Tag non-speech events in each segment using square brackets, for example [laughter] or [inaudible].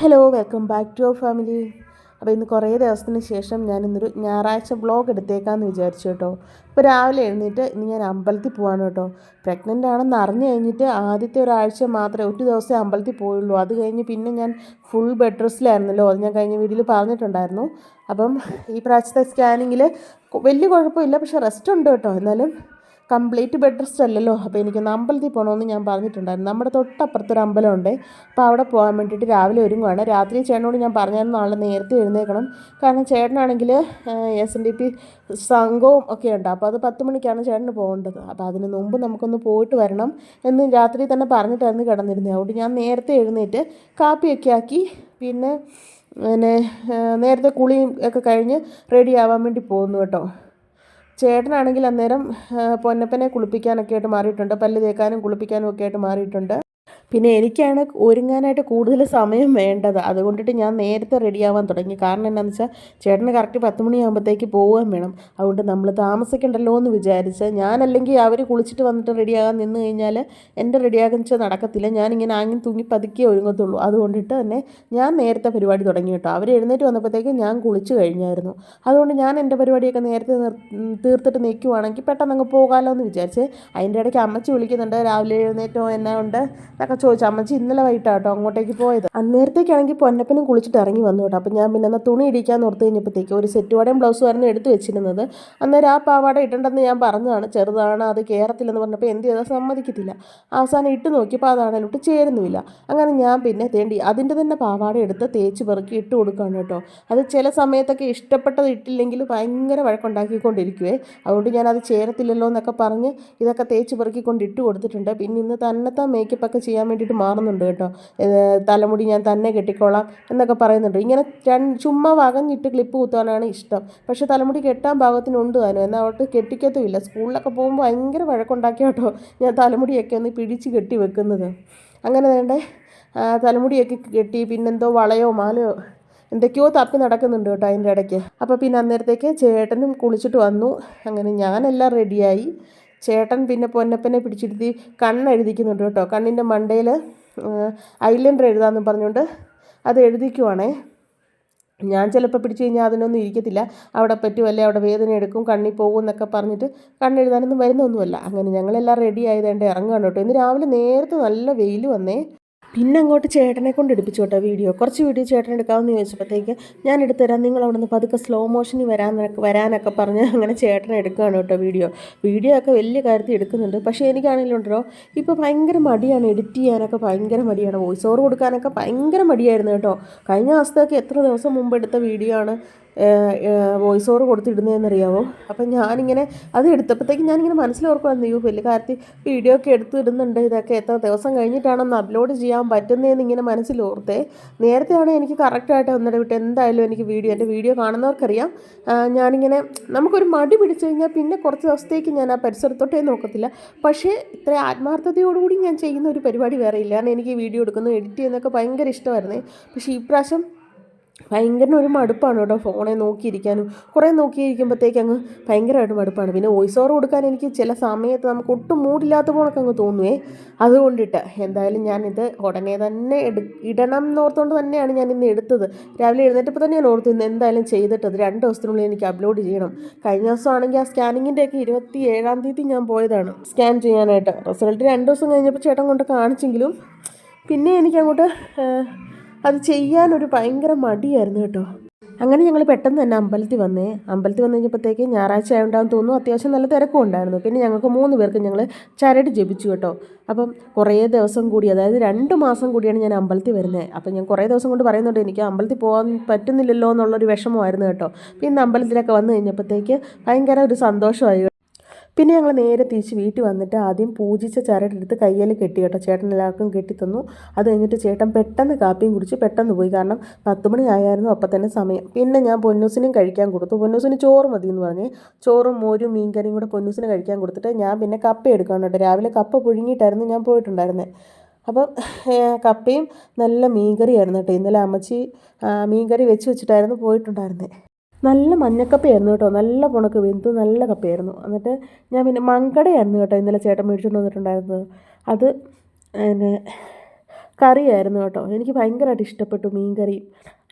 Hello welcome back to our family അപ്പോൾ ഇന്ന് കുറേ ദിവസത്തിന് ശേഷം ഞാൻ ഇന്നൊരു ഞായറാഴ്ച വ്ളോഗ് എടുത്തേക്കാന്ന് വിചാരിച്ചു കേട്ടോ. ഇപ്പോൾ രാവിലെ എഴുന്നേറ്റ് ഇനി ഞാൻ അമ്പലത്തിൽ പോവാണ് കേട്ടോ. പ്രഗ്നന്റ് ആണെന്ന് അറിഞ്ഞു കഴിഞ്ഞിട്ട് ആദ്യത്തെ ഒരാഴ്ച മാത്രമേ ഒരു ദിവസമേ അമ്പലത്തിൽ പോയുള്ളൂ. അത് കഴിഞ്ഞ് പിന്നെ ഞാൻ ഫുൾ ബെഡ് റെസ്റ്റിലായിരുന്നല്ലോ അത് ഞാൻ കഴിഞ്ഞ വീഡിയോയിൽ പറഞ്ഞിട്ടുണ്ടായിരുന്നു. അപ്പം ഈ പ്രാവശ്യത്തെ സ്കാനിങ്ങിൽ വലിയ കുഴപ്പമില്ല. പക്ഷേ റെസ്റ്റ് ഉണ്ട് കേട്ടോ. എന്നാലും കംപ്ലീറ്റ് ബെഡ് റെസ്റ്റ് അല്ലല്ലോ. അപ്പോൾ എനിക്കൊന്ന് അമ്പലത്തിൽ പോകണമെന്ന് ഞാൻ പറഞ്ഞിട്ടുണ്ടായിരുന്നു. നമ്മുടെ തൊട്ടപ്പുറത്തൊരു അമ്പലമുണ്ട്. അപ്പോൾ അവിടെ പോകാൻ വേണ്ടിയിട്ട് രാവിലെ ഒരുങ്ങുവാണ്. രാത്രി ചേട്ടനോട് ഞാൻ പറഞ്ഞാൽ നാളെ നേരത്തെ എഴുന്നേക്കണം കാരണം ചേട്ടനാണെങ്കിൽ എസ് എൻ ഡി പി സംഘവും ഒക്കെ ഉണ്ട്. അപ്പോൾ അത് പത്ത് മണിക്കാണ് ചേട്ടന് പോകേണ്ടത്. അപ്പോൾ അതിന് മുമ്പ് നമുക്കൊന്ന് പോയിട്ട് വരണം എന്ന് രാത്രി തന്നെ പറഞ്ഞിട്ടായിരുന്നു കിടന്നിരുന്നത്. അതുകൊണ്ട് ഞാൻ നേരത്തെ എഴുന്നേറ്റ് കാപ്പിയൊക്കെ ആക്കി പിന്നെ പിന്നെ നേരത്തെ കുളിയും ഒക്കെ കഴിഞ്ഞ് റെഡി ആവാൻ വേണ്ടി പോകുന്നു കേട്ടോ. ചേട്ടനാണെങ്കിൽ അന്നേരം പൊന്നപ്പനെ കുളിപ്പിക്കാനൊക്കെ ആയിട്ട് മാറിയിട്ടുണ്ട്. പല്ല് തേക്കാനും കുളിപ്പിക്കാനും ഒക്കെ ആയിട്ട് മാറിയിട്ടുണ്ട്. പിന്നെ എനിക്കാണ് ഒരുങ്ങാനായിട്ട് കൂടുതൽ സമയം വേണ്ടത്. അതുകൊണ്ടിട്ട് ഞാൻ നേരത്തെ റെഡിയാവാൻ തുടങ്ങി. കാരണം എന്താണെന്ന് വെച്ചാൽ ചേട്ടന് കറക്റ്റ് പത്ത് മണിയാകുമ്പോഴത്തേക്ക് പോകാൻ വേണം. അതുകൊണ്ട് നമ്മൾ താമസിക്കണ്ടല്ലോ എന്ന് വിചാരിച്ച് ഞാനല്ലെങ്കിൽ അവർ കുളിച്ചിട്ട് വന്നിട്ട് റെഡിയാകാൻ നിന്ന് കഴിഞ്ഞാൽ എന്റെ വെച്ചാൽ നടക്കത്തില്ല. ഞാനിങ്ങനെ ആങ്ങി തൂങ്ങി പതുക്കിയേ ഒരുങ്ങത്തുള്ളൂ. അതുകൊണ്ടിട്ട് തന്നെ ഞാൻ നേരത്തെ പരിപാടി തുടങ്ങി കേട്ടോ. അവർ എഴുന്നേറ്റ് വന്നപ്പോഴത്തേക്ക് ഞാൻ കുളിച്ച് കഴിഞ്ഞായിരുന്നു. അതുകൊണ്ട് ഞാൻ എന്റെ പരിപാടിയൊക്കെ നേരത്തെ തീർത്തിട്ട് നിൽക്കുവാണെങ്കിൽ പെട്ടെന്ന് അങ്ങ് പോകാമല്ലോ എന്ന് വിചാരിച്ച് അതിന്റെ ഇടയ്ക്ക് അമ്മച്ചി വിളിക്കുന്നുണ്ട് രാവിലെ എഴുന്നേറ്റോ എന്നാ ഉണ്ട് എന്നൊക്കെ ചോദിച്ചു അമ്മച്ചി ഇന്നലെ വൈകിട്ടാട്ടോ അങ്ങോട്ടേക്ക് പോയത്? അന്നേരത്തേക്കാണെങ്കിൽ പൊന്നപ്പനും കുളിച്ചിട്ട് ഇറങ്ങി വന്നു കേട്ടോ. അപ്പം ഞാൻ പിന്നെ തുണി ഇടിക്കാൻ ഓർത്ത് കഴിഞ്ഞപ്പോഴത്തേക്ക് ഒരു സെറ്റ് ബ്ലൗസുമായിരുന്നു എടുത്തു വെച്ചിരുന്നത്. അന്നേരം ആ പാവാട ഇടണ്ടെന്ന് ഞാൻ പറഞ്ഞതാണ്. ചെറുതാണ് അത് കയറത്തില്ലെന്ന് പറഞ്ഞപ്പോൾ എന്ത് ചെയ്താൽ സമ്മതിക്കത്തില്ല. അവസാനം ഇട്ട് നോക്കിയപ്പോൾ അതാണെങ്കിലും ഇട്ട് ചേരുന്നുമില്ല. അങ്ങനെ ഞാൻ പിന്നെ തേണ്ടി അതിന്റെ തന്നെ പാവാട എടുത്ത് തേച്ച് പെറുക്കി ഇട്ട് കൊടുക്കുകയാണ് കേട്ടോ. അത് ചില സമയത്തൊക്കെ ഇഷ്ടപ്പെട്ടത് ഇട്ടില്ലെങ്കിൽ ഭയങ്കര വഴക്കുണ്ടാക്കിക്കൊണ്ടിരിക്കുവേ. അതുകൊണ്ട് ഞാൻ അത് ചേരത്തില്ലല്ലോ എന്നൊക്കെ പറഞ്ഞ് ഇതൊക്കെ തേച്ച് പെറുക്കിക്കൊണ്ട് ഇട്ട് കൊടുത്തിട്ടുണ്ട്. പിന്നെ ഇന്ന് തന്നെത്താൻ മേക്കപ്പ് ഒക്കെ ചെയ്യാൻ വേണ്ടിയിട്ട് മാറുന്നുണ്ട് കേട്ടോ. തലമുടി ഞാൻ തന്നെ കെട്ടിക്കോളാം എന്നൊക്കെ പറയുന്നുണ്ട്. ഇങ്ങനെ ചുമ്മാ വകഞ്ഞിട്ട് ക്ലിപ്പ് കുത്താനാണ് ഇഷ്ടം. പക്ഷേ തലമുടി കെട്ടാൻ ഭാഗത്തിനുണ്ട് താനും. എന്നാൽ അവർക്ക് കെട്ടിക്കത്തുമില്ല. സ്കൂളിലൊക്കെ പോകുമ്പോൾ ഭയങ്കര വഴക്കുണ്ടാക്കിയ കേട്ടോ ഞാൻ തലമുടിയൊക്കെ ഒന്ന് പിടിച്ച് കെട്ടി വെക്കുന്നത്. അങ്ങനെ വേണ്ടേ? തലമുടിയൊക്കെ കെട്ടി പിന്നെന്തോ വളയോ മാലയോ എന്തൊക്കെയോ തപ്പി നടക്കുന്നുണ്ട് കേട്ടോ അതിന്റെ ഇടയ്ക്ക്. അപ്പോൾ പിന്നെ അന്നേരത്തേക്ക് ചേട്ടനും കുളിച്ചിട്ട് വന്നു. അങ്ങനെ ഞാനെല്ലാം റെഡിയായി. ചേട്ടൻ പിന്നെ പൊന്നപ്പനെ പിടിച്ചിരുത്തി കണ്ണെഴുതിക്കുന്നുണ്ട് കേട്ടോ. കണ്ണിന്റെ മണ്ടയിൽ ഐലൻഡർ എഴുതാമെന്ന് പറഞ്ഞുകൊണ്ട് അത് എഴുതിക്കുവാണേ. ഞാൻ ചിലപ്പോൾ പിടിച്ചു കഴിഞ്ഞാൽ അതിനൊന്നും ഇരിക്കത്തില്ല. അവിടെ പറ്റുമല്ലേ അവിടെ വേദന എടുക്കും കണ്ണി പോകും എന്നൊക്കെ പറഞ്ഞിട്ട് കണ്ണെഴുതാനൊന്നും വരുന്നൊന്നുമല്ല. അങ്ങനെ ഞങ്ങളെല്ലാം റെഡി ആയതുകൊണ്ട് ഇറങ്ങുകയാണ് കേട്ടോ. ഇന്ന് രാവിലെ നേരത്തെ നല്ല വെയിൽ വന്നേ. പിന്നെ അങ്ങോട്ട് ചേട്ടനെ കൊണ്ട് എടുപ്പിച്ചു കേട്ടോ വീഡിയോ. കുറച്ച് വീഡിയോ ചേട്ടൻ എടുക്കാമെന്ന് ചോദിച്ചപ്പോഴത്തേക്ക് ഞാൻ എടുത്തുതരാം നിങ്ങൾ അവിടെ നിന്ന് പതുക്കെ സ്ലോ മോഷനിൽ വരാൻ വരാനൊക്കെ പറഞ്ഞ് അങ്ങനെ ചേട്ടനെ എടുക്കുകയാണ് കേട്ടോ വീഡിയോ. വീഡിയോ ഒക്കെ വലിയ കാര്യത്തിൽ എടുക്കുന്നുണ്ട്. പക്ഷേ എനിക്കാണെങ്കിലും ഉണ്ടല്ലോ ഇപ്പോൾ ഭയങ്കര മടിയാണ് എഡിറ്റ് ചെയ്യാനൊക്കെ ഭയങ്കര മടിയാണ്. വോയിസ് ഓവർ കൊടുക്കാനൊക്കെ ഭയങ്കര മടിയായിരുന്നു കേട്ടോ. കഴിഞ്ഞ ദിവസത്തൊക്കെ എത്ര ദിവസം മുമ്പ് എടുത്ത വീഡിയോ ആണ്? വോയിസ് ഓവർ കൊടുത്തിടുന്നതെന്നറിയാമോ അപ്പം ഞാനിങ്ങനെ അത് എടുത്തപ്പോഴത്തേക്ക് ഞാനിങ്ങനെ മനസ്സിലോർക്കുമായിരുന്നു അയ്യോ വലിയ കാര്യത്തിൽ വീഡിയോ ഒക്കെ എടുത്ത് ഇടുന്നുണ്ട് ഇതൊക്കെ എത്ര ദിവസം കഴിഞ്ഞിട്ടാണെന്ന് അപ്ലോഡ് ചെയ്യാൻ പറ്റുന്നതെന്ന് ഇങ്ങനെ മനസ്സിലോർത്തേ. നേരത്തെയാണ് എനിക്ക് കറക്റ്റായിട്ട് ഒന്നിടെ വിട്ട് എന്തായാലും എനിക്ക് വീഡിയോ എന്റെ വീഡിയോ കാണുന്നവർക്കറിയാം. ഞാനിങ്ങനെ നമുക്കൊരു മടി പിടിച്ചു കഴിഞ്ഞാൽ പിന്നെ കുറച്ച് ദിവസത്തേക്ക് ഞാൻ ആ പരിസരത്തോട്ടേ നോക്കത്തില്ല. പക്ഷേ ഇത്ര ആത്മാർത്ഥതയോടുകൂടി ഞാൻ ചെയ്യുന്ന ഒരു പരിപാടി വേറെ ഇല്ല. കാരണം എനിക്ക് വീഡിയോ എടുക്കുന്നു എഡിറ്റ് ചെയ്യുന്നതൊക്കെ ഭയങ്കര ഇഷ്ടമായിരുന്നേ. പക്ഷേ ഈ പ്രാവശ്യം ഭയങ്കര ഒരു മടുപ്പാണ് കേട്ടോ ഫോണെ നോക്കിയിരിക്കാനും. കുറേ നോക്കിയിരിക്കുമ്പോഴത്തേക്ക് അങ്ങ് ഭയങ്കരമായിട്ട് മടുപ്പാണ്. പിന്നെ വോയിസ് ഓവർ കൊടുക്കാൻ എനിക്ക് ചില സമയത്ത് നമുക്ക് ഒട്ടും മൂടില്ലാത്ത പോണൊക്കെ അങ്ങ് തോന്നുവേ. അതുകൊണ്ടിട്ട് എന്തായാലും ഞാനിത് ഉടനെ തന്നെ എടു ഇടണം എന്നോർത്തുകൊണ്ട് തന്നെയാണ് ഞാൻ ഇന്ന് എടുത്തത്. രാവിലെ എഴുന്നേറ്റപ്പോൾ തന്നെ ഞാൻ ഓർത്തു ഇന്ന് എന്തായാലും ചെയ്തിട്ടത്. രണ്ട് ദിവസത്തിനുള്ളിൽ എനിക്ക് അപ്ലോഡ് ചെയ്യണം. കഴിഞ്ഞ ദിവസമാണെങ്കിൽ ആ സ്കാനിങ്ങിന്റെ ഒക്കെ ഇരുപത്തി ഏഴാം തീയതി ഞാൻ പോയതാണ് സ്കാൻ ചെയ്യാനായിട്ട്. റിസൾട്ട് രണ്ട് ദിവസം കഴിഞ്ഞപ്പോൾ ചേട്ടൻ കൊണ്ട് കാണിച്ചെങ്കിലും പിന്നെ എനിക്കങ്ങോട്ട് അത് ചെയ്യാനൊരു ഭയങ്കര മടിയായിരുന്നു കേട്ടോ. അങ്ങനെ ഞങ്ങൾ പെട്ടെന്ന് തന്നെ അമ്പലത്തിൽ വന്നേ. അമ്പലത്തിൽ വന്നു കഴിഞ്ഞപ്പോഴത്തേക്ക് ഞായറാഴ്ച ആയതുകൊണ്ടാന്ന് തോന്നുന്നു. അത്യാവശ്യം നല്ല തിരക്കും ഉണ്ടായിരുന്നു. പിന്നെ ഞങ്ങൾക്ക് മൂന്ന് പേർക്ക് ഞങ്ങൾ ചരട് ജപിച്ചു കേട്ടോ. അപ്പം കുറേ ദിവസം കൂടി അതായത് രണ്ട് മാസം കൂടിയാണ് ഞാൻ അമ്പലത്തിൽ വരുന്നത് അപ്പം ഞാൻ കുറേ ദിവസം കൊണ്ട് പറയുന്നുണ്ട് എനിക്ക് അമ്പലത്തിൽ പോകാൻ പറ്റുന്നില്ലല്ലോ എന്നുള്ളൊരു വിഷമമായിരുന്നു കേട്ടോ. പിന്നെ അമ്പലത്തിലൊക്കെ വന്നു കഴിഞ്ഞപ്പോഴത്തേക്ക് ഭയങ്കര ഒരു സന്തോഷമായി. പിന്നെ ഞങ്ങൾ നേരെ തിരിച്ച് വീട്ടിൽ വന്നിട്ട് ആദ്യം പൂജിച്ച ചരടെടുത്ത് കയ്യിൽ കെട്ടി കേട്ടോ. ചേട്ടൻ എല്ലാവർക്കും കെട്ടിത്തന്നു അത് കഴിഞ്ഞിട്ട് ചേട്ടൻ പെട്ടെന്ന് കാപ്പിയും കുടിച്ച് പെട്ടെന്ന് പോയി. കാരണം പത്ത് മണി ആയായിരുന്നു അപ്പം തന്നെ സമയം. പിന്നെ ഞാൻ പൊന്നൂസിനും കഴിക്കാൻ കൊടുത്തു. പൊന്നൂസിന് ചോറ് മതി എന്ന് പറഞ്ഞ് ചോറും മോരും മീൻകറിയും കൂടെ പൊന്നൂസിന് കഴിക്കാൻ കൊടുത്തിട്ട് ഞാൻ പിന്നെ കപ്പ എടുക്കാൻ കേട്ടോ. രാവിലെ കപ്പ പുഴുങ്ങിയിട്ടായിരുന്നു ഞാൻ പോയിട്ടുണ്ടായിരുന്നത് അപ്പം കപ്പയും നല്ല മീൻകറിയായിരുന്നു കേട്ടോ. ഇന്നലെ അമ്മച്ചി മീൻകറി വെച്ച് വെച്ചിട്ടായിരുന്നു പോയിട്ടുണ്ടായിരുന്നത് നല്ല മഞ്ഞക്കപ്പയായിരുന്നു കേട്ടോ. നല്ല പുണക്ക് വെന്തു നല്ല കപ്പയായിരുന്നു. എന്നിട്ട് ഞാൻ പിന്നെ മങ്കടയായിരുന്നു കേട്ടോ ഇന്നലെ ചേട്ടൻ മേടിച്ചുകൊണ്ട് വന്നിട്ടുണ്ടായിരുന്നത്. അത് പിന്നെ കറിയായിരുന്നു കേട്ടോ. എനിക്ക് ഭയങ്കരമായിട്ട് ഇഷ്ടപ്പെട്ടു മീൻ കറി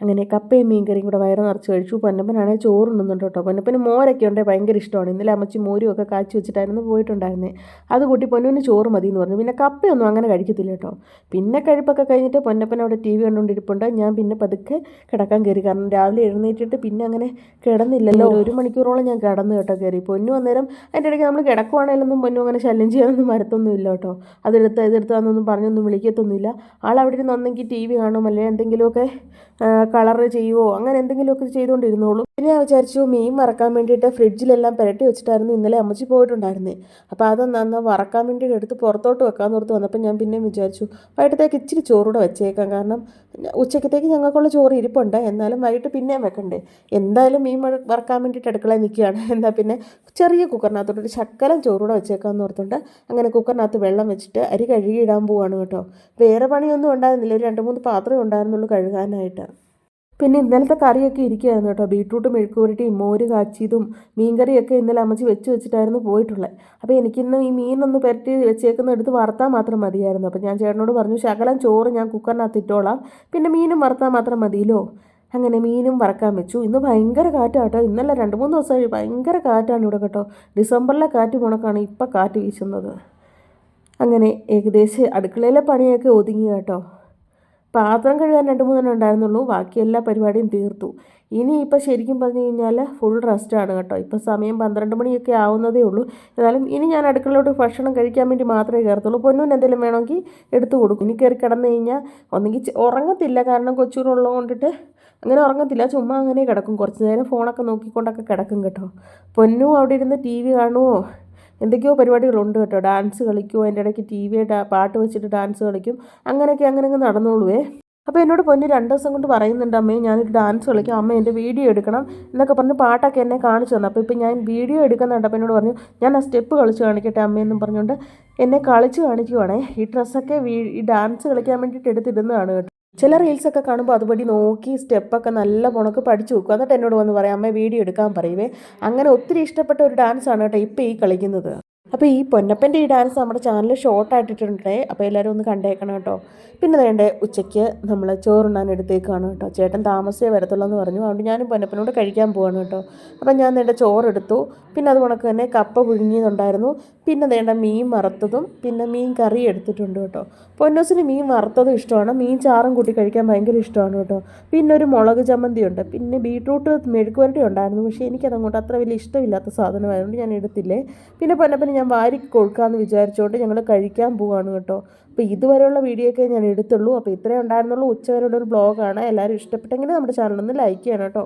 അങ്ങനെ കപ്പയും മീൻ കറിയും കൂടെ വയറ് നിറച്ച് കഴിച്ചു. പൊന്നപ്പനാണെങ്കിൽ ചോറുണ്ണുന്നുണ്ട് കേട്ടോ. പൊന്നപ്പന് മോരൊക്കെ ഉണ്ടെങ്കിൽ ഭയങ്കര ഇഷ്ടമാണ്. ഇന്നലെ അമ്മച്ചി മോരും ഒക്കെ കാച്ചി വെച്ചിട്ടായിരുന്നു പോയിട്ടുണ്ടായിരുന്നത് അത് കൂട്ടി പൊന്നുവിന് ചോറ് മതി എന്ന് പറഞ്ഞു. പിന്നെ കപ്പയൊന്നും അങ്ങനെ കഴിക്കത്തില്ല കേട്ടോ. പിന്നെ കഴിപ്പൊക്കെ കഴിഞ്ഞിട്ട് പൊന്നപ്പൻ അവിടെ ടി വി കണ്ടുകൊണ്ടിരിപ്പുണ്ട് ഞാൻ പിന്നെ പതുക്കെ കിടക്കാൻ കയറി. കാരണം രാവിലെ എഴുന്നേറ്റിട്ട് പിന്നെ അങ്ങനെ കിടന്നില്ലല്ലോ. ഒരു മണിക്കൂറോളം ഞാൻ കിടന്നു കേട്ടോ കയറി. പൊന്നു അന്നേരം അതിന്റെ ഇടയ്ക്ക് നമ്മൾ കിടക്കുവാണെങ്കിലൊന്നും പൊന്നു അങ്ങനെ ശല്യം ചെയ്യാനൊന്നും വരത്തൊന്നുമില്ല കേട്ടോ. അതെടുത്ത് ഇതെടുത്താന്നൊന്നും പറഞ്ഞൊന്നും വിളിക്കത്തൊന്നുമില്ല ആൾ അവിടെ ഇരുന്ന് ഒന്നെങ്കിൽ ടി വി കാണും. അല്ലെങ്കിൽ എന്തെങ്കിലുമൊക്കെ കളർ ചെയ്യുവോ അങ്ങനെ എന്തെങ്കിലുമൊക്കെ ചെയ്തുകൊണ്ടിരുന്നോളൂ. പിന്നെ ഞാൻ വിചാരിച്ചു മീൻ വറക്കാൻ വേണ്ടിയിട്ട് ഫ്രിഡ്ജിലെല്ലാം പുരട്ടി വെച്ചിട്ടായിരുന്നു ഇന്നലെ അമ്മച്ചി പോയിട്ടുണ്ടായിരുന്നേ. അപ്പോൾ അതൊന്ന് അന്ന് വറക്കാൻ വേണ്ടിയിട്ട് എടുത്ത് പുറത്തോട്ട് വെക്കാൻ ഓർത്ത് വന്നപ്പോൾ ഞാൻ പിന്നെ വിചാരിച്ചു വൈകിട്ടത്തേക്ക് ഇച്ചിരി ചോറൂടെ വെച്ചേക്കാം. കാരണം ഉച്ചക്കത്തേക്ക് ഞങ്ങൾക്കുള്ള ചോറ് ഇരിപ്പുണ്ട്. എന്നാലും വൈകിട്ട് പിന്നെയും വെക്കണ്ടേ. എന്തായാലും മീൻ വറക്കാൻ വേണ്ടിയിട്ട് അടുക്കളയിൽ നിൽക്കുകയാണ്. [laughs] എന്നാൽ പിന്നെ ചെറിയ കുക്കറിനകത്തോട്ട് ഒരു ശക്കലം ചോറൂടെ വെച്ചേക്കാമെന്ന് ഓർത്തുണ്ട് അങ്ങനെ കുക്കറിനകത്ത് വെള്ളം വെച്ചിട്ട് അരി കഴുകി ഇടാൻ പോവാണ് കേട്ടോ. വേറെ പണിയൊന്നും ഉണ്ടായിരുന്നില്ല. ഒരു രണ്ട് മൂന്ന് പാത്രമേ ഉണ്ടായിരുന്നുള്ളൂ കഴുകാനായിട്ട്. പിന്നെ ഇന്നലത്തെ കറിയൊക്കെ ഇരിക്കുകയായിരുന്നു കേട്ടോ. ബീട്രൂട്ട് മെഴുക്കുപുരട്ടിയും മോര് കാച്ചിയതും മീൻകറിയൊക്കെ ഇന്നലെ അമ്മച്ചി വെച്ച് വെച്ചിട്ടായിരുന്നു പോയിട്ടുള്ളത്. അപ്പോൾ എനിക്കിന്ന് ഈ മീനൊന്ന് പുരട്ടി വെച്ചേക്കുന്ന എടുത്ത് വറുത്താൽ മാത്രം മതിയായിരുന്നു. അപ്പോൾ ഞാൻ ചേട്ടനോട് പറഞ്ഞു ശകലം ചോറ് ഞാൻ കുക്കറിനകത്ത് ഇട്ടോളാം. പിന്നെ മീനും വറുത്താൽ മാത്രം മതിയല്ലോ. അങ്ങനെ മീനും വറക്കാൻ വെച്ചു. ഇന്ന് ഭയങ്കര കാറ്റാട്ടോ ഇന്നലെ രണ്ട് മൂന്ന് ദിവസമായി ഭയങ്കര കാറ്റാണ് ഇവിടെ കേട്ടോ. ഡിസംബറിലെ കാറ്റ് മുണക്കാണ് ഇപ്പം കാറ്റ് വീശുന്നത്. അങ്ങനെ ഏകദേശം അടുക്കളയിലെ പണിയൊക്കെ ഒതുങ്ങി കേട്ടോ. പാത്രം കഴുകാൻ രണ്ട് മൂന്നെണ്ണം ഉണ്ടായിരുന്നുള്ളൂ. ബാക്കി എല്ലാ പരിപാടിയും തീർത്തു. ഇനി ഇപ്പം ശരിക്കും പറഞ്ഞു കഴിഞ്ഞാൽ ഫുൾ റെസ്റ്റാണ് കേട്ടോ. ഇപ്പം സമയം പന്ത്രണ്ട് മണിയൊക്കെ ആവുന്നതേ ഉള്ളൂ. എന്നാലും ഇനി ഞാൻ അടുക്കളയിലോട്ട് ഭക്ഷണം കഴിക്കാൻ വേണ്ടി മാത്രമേ കയറത്തുള്ളൂ. പൊന്നൂന് എന്തെങ്കിലും വേണമെങ്കിൽ എടുത്തു കൊടുക്കും. ഇനി കയറി കിടന്നു കഴിഞ്ഞാൽ ഒന്നെങ്കിൽ ഉറങ്ങത്തില്ല. കാരണം കൊച്ചൂരുള്ളത് കൊണ്ടിട്ട് അങ്ങനെ ഉറങ്ങത്തില്ല. ചുമ്മാ അങ്ങനെ കിടക്കും. കുറച്ച് നേരം ഫോണൊക്കെ നോക്കിക്കൊണ്ടൊക്കെ കിടക്കും കേട്ടോ. പൊന്നു അവിടെ ഇരുന്ന് ടി വി കാണുമോ എന്തൊക്കെയോ പരിപാടികളുണ്ട് കേട്ടോ. ഡാൻസ് കളിക്കും അതിന്റെ ഇടയ്ക്ക് ടി വി പാട്ട് വെച്ചിട്ട് ഡാൻസ് കളിക്കും. അങ്ങനെയൊക്കെ അങ്ങനെ അങ്ങ് നടന്നോളുവേ അപ്പോൾ എന്നോട് പൊന്നു രണ്ട് ദിവസം കൊണ്ട് പറയുന്നുണ്ട് അമ്മേ ഞാനൊരു ഡാൻസ് കളിക്കാം. അമ്മ എന്റെ വീഡിയോ എടുക്കണം എന്നൊക്കെ പറഞ്ഞ് പാട്ടൊക്കെ എന്നെ കാണിച്ചു തന്നു. അപ്പോൾ ഇപ്പോൾ ഞാൻ വീഡിയോ എടുക്കുന്നുണ്ട്. അപ്പോൾ എന്നോട് പറഞ്ഞു ഞാൻ ആ സ്റ്റെപ്പ് കളിച്ച് കാണിക്കട്ടെ അമ്മയെന്നും പറഞ്ഞുകൊണ്ട് എന്നെ കളിച്ച് കാണിക്കുവാണേ. ഈ ഡ്രസ്സൊക്കെ ഈ ഡാൻസ് കളിക്കാൻ വേണ്ടിയിട്ട് എടുത്തിടുന്നതാണ് കേട്ടോ. ചില റീൽസൊക്കെ കാണുമ്പോൾ അതുപടി നോക്കി സ്റ്റെപ്പൊക്കെ നല്ല പുണക്ക് പഠിച്ചു വെക്കും. എന്നിട്ട് എന്നോട് വന്ന് പറയാം അമ്മ വീഡിയോ എടുക്കാൻ പറയുവേ അങ്ങനെ ഒത്തിരി ഇഷ്ടപ്പെട്ട ഒരു ഡാൻസാണ് കേട്ടോ ഇപ്പോൾ ഈ കളിക്കുന്നത്. അപ്പോൾ ഈ പൊന്നപ്പന്റെ ഈ ഡാൻസ് നമ്മുടെ ചാനലിൽ ഷോർട്ടായിട്ടിട്ടുണ്ടേ അപ്പോൾ എല്ലാവരും ഒന്ന് കണ്ടേക്കണം കേട്ടോ. പിന്നെ വേണ്ട ഉച്ചയ്ക്ക് നമ്മൾ ചോറുണ്ണാൻ എടുത്തേക്കാണ് കേട്ടോ. ചേട്ടൻ താമസിച്ചേ വരത്തുള്ളൂ എന്ന് പറഞ്ഞു. അതുകൊണ്ട് ഞാനും പൊന്നപ്പനോട് കഴിക്കാൻ പോവാണ് കേട്ടോ. അപ്പം ഞാൻ നേണ്ട ചോറെടുത്തു. പിന്നെ അത് കണക്ക് തന്നെ കപ്പ പുഴുങ്ങിയതുണ്ടായിരുന്നു. പിന്നെ വേണ്ട മീൻ വറുത്തതും പിന്നെ മീൻ കറി എടുത്തിട്ടുണ്ട് കേട്ടോ. പൊന്നോസിന് മീൻ വറുത്തതും ഇഷ്ടമാണ്. മീൻ ചാറും കൂട്ടി കഴിക്കാൻ ഭയങ്കര ഇഷ്ടമാണ് കേട്ടോ. പിന്നെ ഒരു മുളക് ചമ്മന്തി ഉണ്ട് പിന്നെ ബീട്രൂട്ട് മെഴുക്കുവരട്ടി ഉണ്ടായിരുന്നു. പക്ഷേ എനിക്കതങ്ങോട്ട് അത്ര വലിയ ഇഷ്ടമില്ലാത്ത സാധനമായതുകൊണ്ട് ഞാൻ എടുത്തില്ലേ. പിന്നെ പൊന്നപ്പന് ഞാൻ വാരി കൊടുക്കാമെന്ന് വിചാരിച്ചുകൊണ്ട് ഞങ്ങൾ കഴിക്കാൻ പോവാണ് കേട്ടോ. അപ്പോൾ ഇതുവരെയുള്ള വീഡിയോ ഒക്കെ ഞാൻ എടുത്തുള്ളൂ. അപ്പോൾ ഇത്രയും ഉണ്ടായിരുന്നുള്ളൂ. ഉച്ചവരെയുള്ള ഒരു ബ്ലോഗാണ് എല്ലാവരും ഇഷ്ടപ്പെട്ടെങ്കിൽ നമ്മുടെ ചാനലൊന്ന് ലൈക്ക് ചെയ്യണം കേട്ടോ.